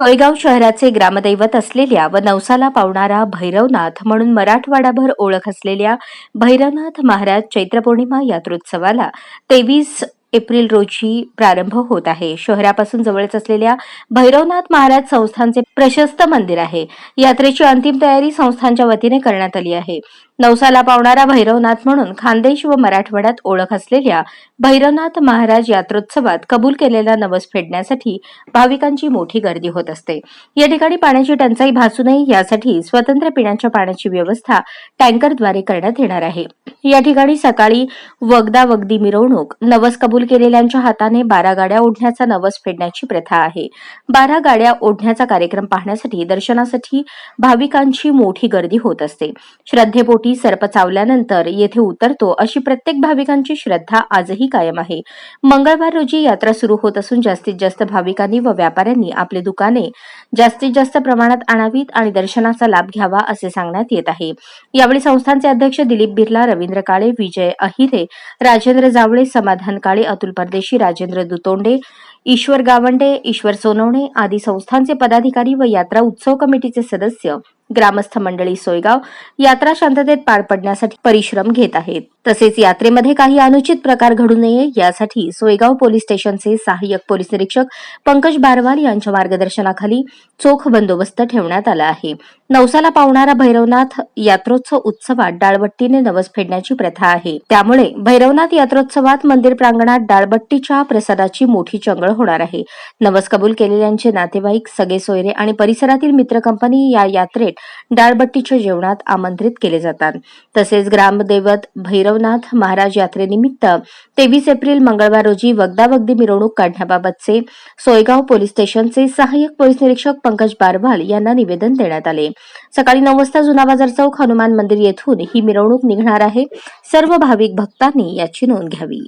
सोयगाव शहराचे ग्रामदैवत असलेल्या व नवसाला पावणारा भैरवनाथ म्हणून मराठवाडाभर ओळख असलेल्या भैरवनाथ महाराज चैत्र पौर्णिमा यात्रोत्सवाला तेवीस एप्रिल रोजी प्रारंभ होत आहे. शहरापासून जवळच असलेल्या भैरवनाथ महाराज संस्थानचे प्रशस्त मंदिर आहे. यात्रेची अंतिम तयारी संस्थानच्या वतीने करण्यात आली आहे. नवसाला पावणारा भैरवनाथ म्हणून खानदेश व मराठवाड्यात ओळख असलेल्या भैरवनाथ महाराज यात्रोत्सवात कबूल केलेला नवस फेडण्यासाठी भाविकांची मोठी गर्दी होत असते. या ठिकाणी पाण्याची टंचाई भासू नये यासाठी स्वतंत्र पिण्याच्या पाण्याची व्यवस्था टँकरद्वारे करण्यात येणार आहे. या ठिकाणी सकाळी वगदा वगदी मिरवणूक नवस कबूल केलेल्यांच्या हाताने बारा गाड्या ओढण्याचा नवस फेडण्याची प्रथा आहे. बारा गाड्या ओढण्याचा कार्यक्रम पाहण्यासाठी दर्शनासाठी भाविकांची मोठी गर्दी होत असते. श्रद्धेपोटी सर्प चावल्यानंतर येथे उतरतो अशी प्रत्येक भाविकांची श्रद्धा आजही कायम आहे. मंगळवार रोजी यात्रा सुरू होत असून जास्तीत जास्त भाविकांनी व व्यापाऱ्यांनी आपली दुकाने जास्तीत जास्त प्रमाणात आणावीत आणि दर्शनाचा लाभ घ्यावा असे सांगण्यात येत आहे. यावेळी संस्थानचे अध्यक्ष दिलीप बिर्ला रवींद्र काळे विजय अहिरे राजेंद्र जावळे समाधान काळे अतुल परदेशी राजेंद्र दुतोंडे ईश्वर गावंडे ईश्वर सोनवणे आदी संस्थांचे पदाधिकारी व यात्रा उत्सव कमिटीचे सदस्य. ग्रामस्थ मंडळी सोयगाव यात्रा शांततेत पार पडण्यासाठी परिश्रम घेत आहेत. तसेच यात्रेमध्ये काही अनुचित प्रकार घडू नये यासाठी सोयगाव पोलीस स्टेशनचे सहाय्यक पोलीस निरीक्षक पंकज बारवाल यांच्या मार्गदर्शनाखाली चोख बंदोबस्त ठेवण्यात आला आहे. नवसाला पावणारा भैरवनाथ यात्रोत्सव उत्सवात डाळबट्टीने नवस फेडण्याची प्रथा आहे. त्यामुळे भैरवनाथ यात्रोत्सवात मंदिर प्रांगणात डाळबट्टीच्या प्रसादाची मोठी चंगळ होणार आहे. नवस कबूल केलेल्यांचे नातेवाईक सगळे सोयरे आणि परिसरातील मित्र कंपनी या यात्रेत डाळबट्टीच्या जेवणात आमंत्रित केले जातात. तसेच ग्रामदैवत भैरवनाथ महाराज यात्रेनिमित्त तेवीस एप्रिल मंगळवार रोजी वगदावगदी मिरवणूक काढण्याबाबतचे सोयगाव पोलीस स्टेशनचे सहाय्यक पोलीस निरीक्षक पंकज बारवाल यांना निवेदन देण्यात आले. सकाळी नऊ वाजता जुना बाजार चौक हनुमान मंदिर येथून ही मिरवणूक निघणार आहे. सर्व भाविक भक्तांनी याची नोंद घ्यावी.